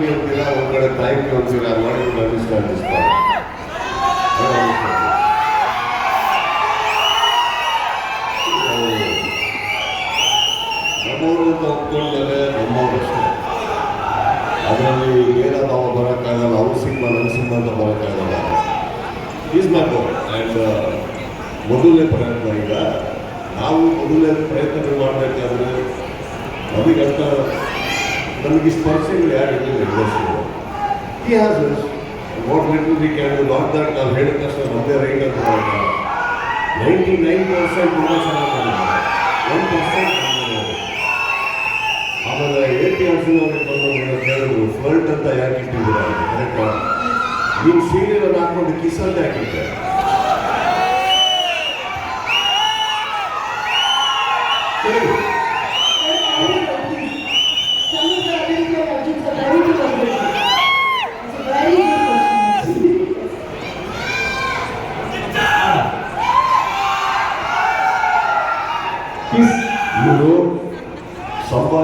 ಒಂದ್ ಕಡೆ ಯು ಅಂತೀರಾ ಮಾಡಿ ಅಂಡರ್ಸ್ಟ್ಯಾಂಡ್ ನಮ್ಮವರು ಅಂತ ಒಪ್ಕೊಂಡ್ಮೇಲೆ ಅದರಲ್ಲಿ ಏನೋ ನಾವು ಬರೋಕ್ಕಾಗಲ್ಲ ಸಿನಿಮಾ, ನನ್ನ ಸಿನಿಮಾ ಅಂತ ಬರೋಕ್ಕಾಗಲ್ಲ. ಈಸ್ ಮೈ ಬೋರ್ಡ್ ಆ್ಯಂಡ್ ಮೊದಲನೇ ಪ್ರಯತ್ನ ಈಗ, ನಾವು ಮೊದಲನೇ ಪ್ರಯತ್ನಗಳು ಮಾಡಬೇಕಾದ್ರೆ ನಮಗಂತ ನಮಗೆ ಸ್ಪರ್ಶಗಳು ಯಾರು ಇಂಡಸ್ಟ್ರಿ ಈ has what little we can not that ನಾವು ಹೇಳಿದ ತಕ್ಷಣ ನಮ್ಮದೇ ರೈಟ್ ಅಂತ ನೈಂಟಿ ನೈನ್ ಪರ್ಸೆಂಟ್ ತುಂಬ ಚೆನ್ನಾಗಿ ಮಾಡಿದ್ದಾರೆ ಒನ್ ಪರ್ಸೆಂಟ್ ಆಮೇಲೆ ಎ ಪಿ ಆರ್ ಅವ್ರಿಗೆ ಬಂದು ಕೇಳಿದ್ರು ಫ್ಲರ್ಟ್ ಅಂತ ಯಾಕೆ ಇಟ್ಟಿದ್ದೀರಾ? ಕರೆಕ್ಟ್ ನೀವು ಸೀರಿಯಲ್ ಹಾಕೊಂಡು ಕಿಸ್ ಅಂತ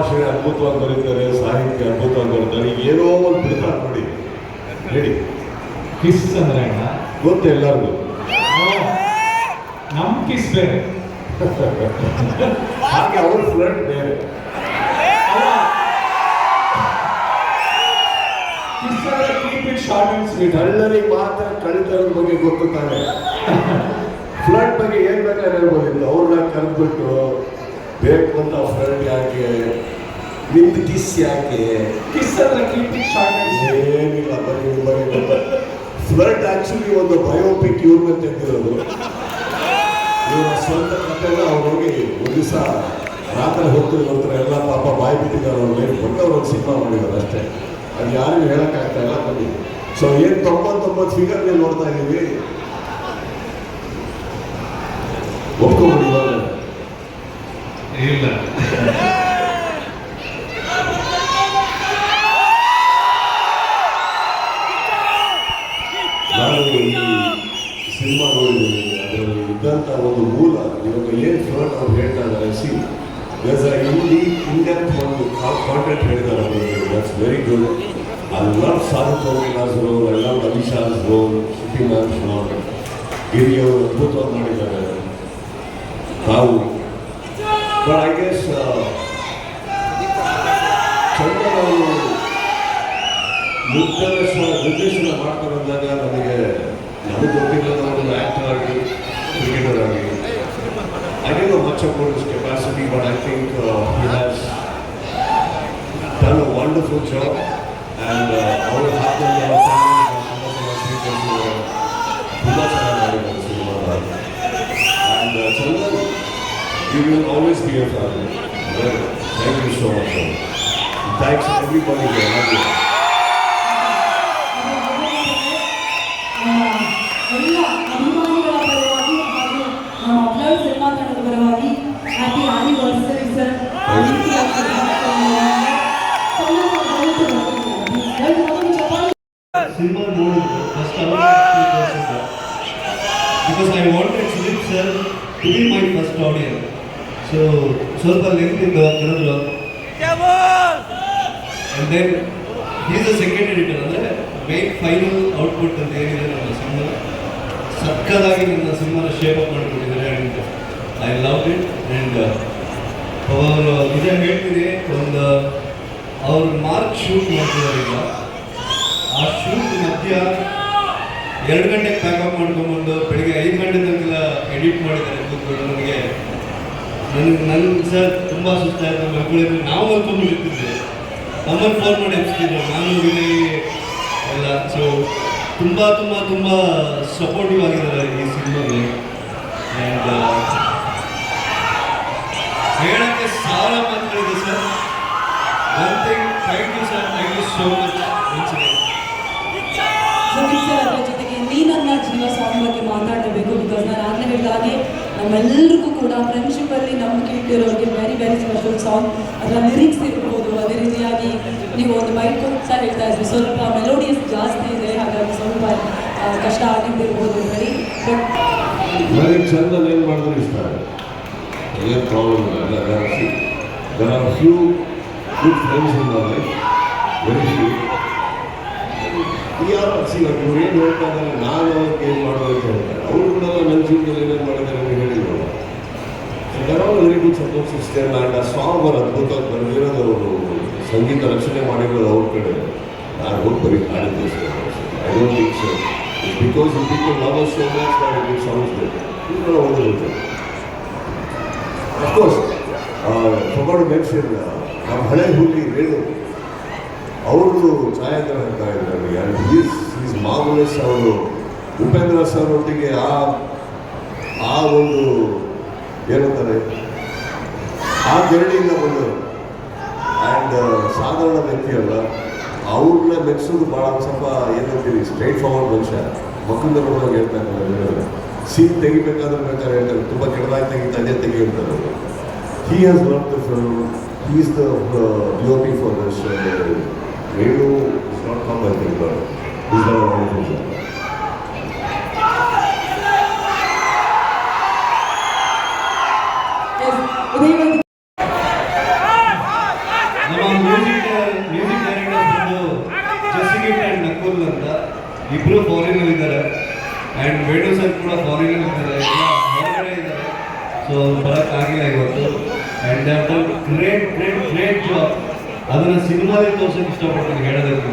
ಸಂಭಾಷಣೆ ಅದ್ಭುತವಾಗಿ ಬರೀತಾರೆ ಸಾಹಿತ್ಯ ಅದ್ಭುತವಾಗಿ ಬರೀತಾರೆ. ಏನೋ ಒಂದು ಬಿಡ್ತಾರೆ ನೋಡಿ. ಹೇಳಿ ಕಿಸ್ ಅಂದ್ರೆ ಅಣ್ಣ? ಗೊತ್ತು ಎಲ್ಲರಿಗೂ? ನಮ್ ಕಿಸ್ ಬೇರೆ. ಹಾಗೆ ಅವ್ರ ಫ್ಲಡ್ ಬೇರೆ. ಶಾರ್ಟ್ ಅಂಡ್ ಸ್ವೀಟ್ ಕಳ್ಳರಿಗೆ ಮಾತ್ರ ಕಳಿತರದ ಬಗ್ಗೆ ಗೊತ್ತು ತಾನೆ. ಫ್ಲಡ್ ಬಗ್ಗೆ ಏನ್ ಬೇಕಾದ್ರೆ ಹೇಳ್ಬೋದಿಲ್ಲ ಅವ್ರನ್ನ ಕರೆದ್ಬಿಟ್ಟು ಬೇಕು ಅಂತ ಫ್ಲಡ್ ಯಾಕೆ ನಿಮ್ದು ಕಿಸ್ ಯಾಕೆ? ಕಿಸ್ ಕೀಪ್ ಇಟ್ ಶಾರ್ಟ್ ಏನಿಲ್ಲ ಬರೀ ಬರೀ ಫ್ಲಡ್ ಆಕ್ಚುಲಿ ಒಂದು ಬಯೋಪಿಕ್ ಇವ್ರನ್ನ ತೆಗೆದಿರೋದು. ಇವರ ಸ್ವಂತ ಕಥೆನ ಅವ್ರು ಹೋಗಿ ಒಂದು ದಿವಸ ರಾತ್ರಿ ಹೊತ್ತು ನಂತರ ಎಲ್ಲ ಪಾಪ ಬಾಯಿ ಬಿಟ್ಟಿದ್ದಾರೆ ಅವ್ರ ಲೈಫ್ ಬಂದು ಅವ್ರು ಒಂದು ಸಿನಿಮಾ ಮಾಡಿದ್ದಾರೆ ಅಷ್ಟೇ. ಅದು ಯಾರಿಗೂ ಹೇಳೋಕ್ಕಾಗ್ತಾ ಇಲ್ಲ ಬನ್ನಿ. ಸೊ ಏನು ತೊಂಬತ್ತೊಂಬತ್ತು ಫಿಗರ್ ನೀವು ನೋಡ್ತಾ ಇದ್ದೀವಿ ಒಪ್ಕೊಂಡ್ಬಿಡಿ ಇವಾಗ. ಇಲ್ಲ ನಾನು ಈ ಸಿನಿಮಾ ನೋಡಿದ್ದೀನಿ ಅದರಲ್ಲಿ ಇದ್ದಂಥ ಒಂದು ಮೂಲ. ಇವಾಗ ಏನು ಫ್ಲರ್ಟ್ ಅವ್ರು ಹೇಳ್ತಾ ಇದ್ದಾರೆ ಸಿ ದಸ್ ಅ ಹಿಂದಿ ಇಂಡೆಪ್ತ್ ಒಂದು ಕಾಂಟೆಂಟ್ ಹೇಳಿದ್ದಾರೆ ಅದರಲ್ಲಿ that's very good I love Sadhu Vilas role I love ಅಭಿಷಾಸ್ role ಶಿಪಿನಾಥ್ ರೋಲ್ ಗಿರಿ ಅವರು ಅದ್ಭುತವಾಗಿ ಮಾಡಿದ್ದಾರೆ. ತಾವು ಬಟ್ ಐ ಗೆಸ್ ಚಂದನ್ ಅವರು ನಿರ್ದೇಶ ನಿರ್ದೇಶನ ಮಾಡ್ತಾ ಬಂದಾಗ ನನಗೆ ನನಗೆ much his capacity, but I think uh, he has done a wonderful job. And uh, I would have them in our family, and uh, you will always be a family. Thank you so much. Thanks everybody. Cinema ನೋಡಿದ್ರು first because I wanted Sudeep sir to be my first audience so ಸ್ವಲ್ಪ ಲೆಂತಿಂದ ಕನ್ನಡಲು and then is a second editor ಅಂದರೆ main final output ಅಂತ ಏನಿದೆ ನಮ್ಮ cinema? ಸಕ್ಕದಾಗಿ ನನ್ನ ಸಿನಿಮಾನ ಶೇಪ್ ಅಪ್ ಮಾಡಿಕೊಟ್ಟಿದ್ದಾರೆ and I love it and ಅವರು ನಿಜ ಹೇಳ್ತೀನಿ ಒಂದು ಅವ್ರು ಮಾರ್ಕ್ ಶೂಟ್ ಮಾಡ್ತಿದ್ದಾರೆ ಈಗ. ಆ ಶೂಟ್ ಮಧ್ಯ ಎರಡು ಗಂಟೆಗೆ ಪ್ಯಾಕಪ್ ಮಾಡ್ಕೊಂಬಂದು ಬೆಳಿಗ್ಗೆ ಐದು ಗಂಟೆ ತನಕ ಎಡಿಟ್ ಮಾಡಿದ್ದಾರೆ ಕೂತ್ಕೊಂಡು ನನಗೆ ನನಗೆ ನನ್ನ ಸರ್ ತುಂಬ ಸುಸ್ತಾಯಿತು. ಮಕ್ಕಳಿಗೆ ನಾವು ಮಲ್ಕೊಂಡ್ಬಿಟ್ಟಿದ್ದೆ ನಮ್ಮನ್ನು ಫೋನ್ ಮಾಡಿ ನಾನು, ವಿನಯ್ ಎಲ್ಲ. ಸೊ ತುಂಬ ತುಂಬ ತುಂಬ ಸಪೋರ್ಟಿವ್ ಆಗಿದ್ದಾರೆ ಈ ಸಿನಿಮಾಗೆ ಆ್ಯಂಡ್ ಹೇಳೋಕ್ಕೆ ಸಾವಿರ ಮಾತುಗಳಿದೆ sir one thing thank you sir thank you so much once Sudeep sir ಅದರ ಜೊತೆಗೆ ನೀನನ್ನ ಜೀವ ಸಾಂಗ್ ಬಗ್ಗೆ ಮಾತಾಡಬೇಕು ಬಿಕಾಸ್ ನಾನು ಆಗಲೇ ಹೇಳಿದಾಗೆ ನಮ್ಮೆಲ್ಲರಿಗೂ ಕೂಡ ಫ್ರೆಂಡ್ಶಿಪ್ ಅಲ್ಲಿ ನಂಬಿಕೆ ಇಟ್ಟಿರೋರಿಗೆ ವೆರಿ ವೆರಿ ಸ್ಪೆಷಲ್ ಸಾಂಗ್ ಅದರ ಲಿರಿಕ್ಸ್ ಇರ್ಬೋದು, ಅದೇ ರೀತಿಯಾಗಿ ನೀವು ಒಂದು ಬೈಕ್ ಸಹ ಹೇಳ್ತಾ ಇದ್ವಿ ಸ್ವಲ್ಪ ಮೆಲೋಡಿಯಸ್ ಜಾಸ್ತಿ ಇದೆ, ಹಾಗಾಗಿ ಸ್ವಲ್ಪ ಕಷ್ಟ ಆಗಿದ್ದಿರ್ಬೋದು ವೆರಿ ಬಟ್ ನನಗೆ ಚಂದನ್ ಏನು ಮಾಡಿದ್ರು ಇಷ್ಟ? ಏನು ಪ್ರಾಬ್ಲಮ್ ಇಲ್ಲ there are few good friends in very ಯಾರು ಸಿ ಇವ್ರು ಏನು ಹೇಳ್ತಾ ಇದ್ದಾರೆ ನಾನು ಅವ್ರಿಗೆ ಏನು ಮಾಡೋದು ಅಂತ ಅವರು ಕೂಡ ನನ್ನ ಜೀವನದಲ್ಲಿ ಏನೇನು ಮಾಡಿದ್ದಾರೆ ಅಂತ ಹೇಳಿದ್ರು. Very good support system and ಆ ಸಾಂಗ್ ಅವರು ಅದ್ಭುತವಾಗಿ ಬರೆದಿರೋದು ಅವರು ಸಂಗೀತ ರಕ್ಷಣೆ ಮಾಡಿರೋದು ಅವ್ರ ಕಡೆ. ನಾನು ಹೋಗಿ ಬರೀ ಕಾಡಿದ್ದೆ I don't think so because you people love us so much that it songs ಇವುಗಳ ಓದಿರುತ್ತೆ ಅಫ್ಕೋರ್ಸ್ ಫೊಗಾಡು ಮೆನ್ಷನ್ ನಮ್ಮ ಹಳೆ ಹುಲಿ ರೇಣು ಅವ್ರದ್ದು ಛಾಯಾಗ್ರಹ ಅಂತ ಇದ್ದಾರೆ ಆ್ಯಂಡ್ ಈಸ್ ಮಾಮೂಲೆಸ್ ಅವರು, ಉಪೇಂದ್ರ ಸರ್ ಒಟ್ಟಿಗೆ ಆ ಆ ಒಂದು ಏನಂತಾರೆ, ಆ ಜರ್ನಿಯಿಂದ ಬಂದರು ಆ್ಯಂಡ್ ಸಾಧಾರಣ ವ್ಯಕ್ತಿ ಅಲ್ಲ. ಅವ್ರನ್ನ ಮೆಚ್ಚೋದು ಭಾಳ ಸ್ವಲ್ಪ ಏನಂತೀರಿ ಸ್ಟ್ರೈಟ್ ಫಾರ್ವರ್ಡ್ ಮನುಷ್ಯ. ಮಕ್ಕಳನ್ನ ನೋಡುವಾಗ ಹೇಳ್ತಾರೆ ಸೀನ್ ತೆಗಿಬೇಕಾದ್ರೆ ಬೇಕಾದ್ರೆ ಹೇಳ್ತಾರೆ, ತುಂಬ ಕೆಟ್ಟದಾಗಿ ತೆಗಿತಾ ಅದೇ ತೆಗಿ ಅಂತಾರೆ. He has work the film he is the D for this is not calm I think the ಅಂತ ಇಬ್ಬರು ಫಾರಿನಲ್ಲಿ ಇದ್ದಾರೆ. ಆ್ಯಂಡ್ ವೇಣು ಸರ್ ಕೂಡ ಫಾರಿನಲ್ಲಿ ಇದ್ದಾರೆ. ಹೊರಗಡೆ ಇದ್ದಾರೆ ಸೊ ಬರೋಕ್ಕಾಗಿಲ್ಲ ಇವತ್ತು. And after great great great job ಅದನ್ನು ಸಿನಿಮಾದಲ್ಲಿ ತೋರಿಸಕ್ಕೆ ಇಷ್ಟಪಡ್ತೀನಿ, ಹೇಳೋದಕ್ಕೆ.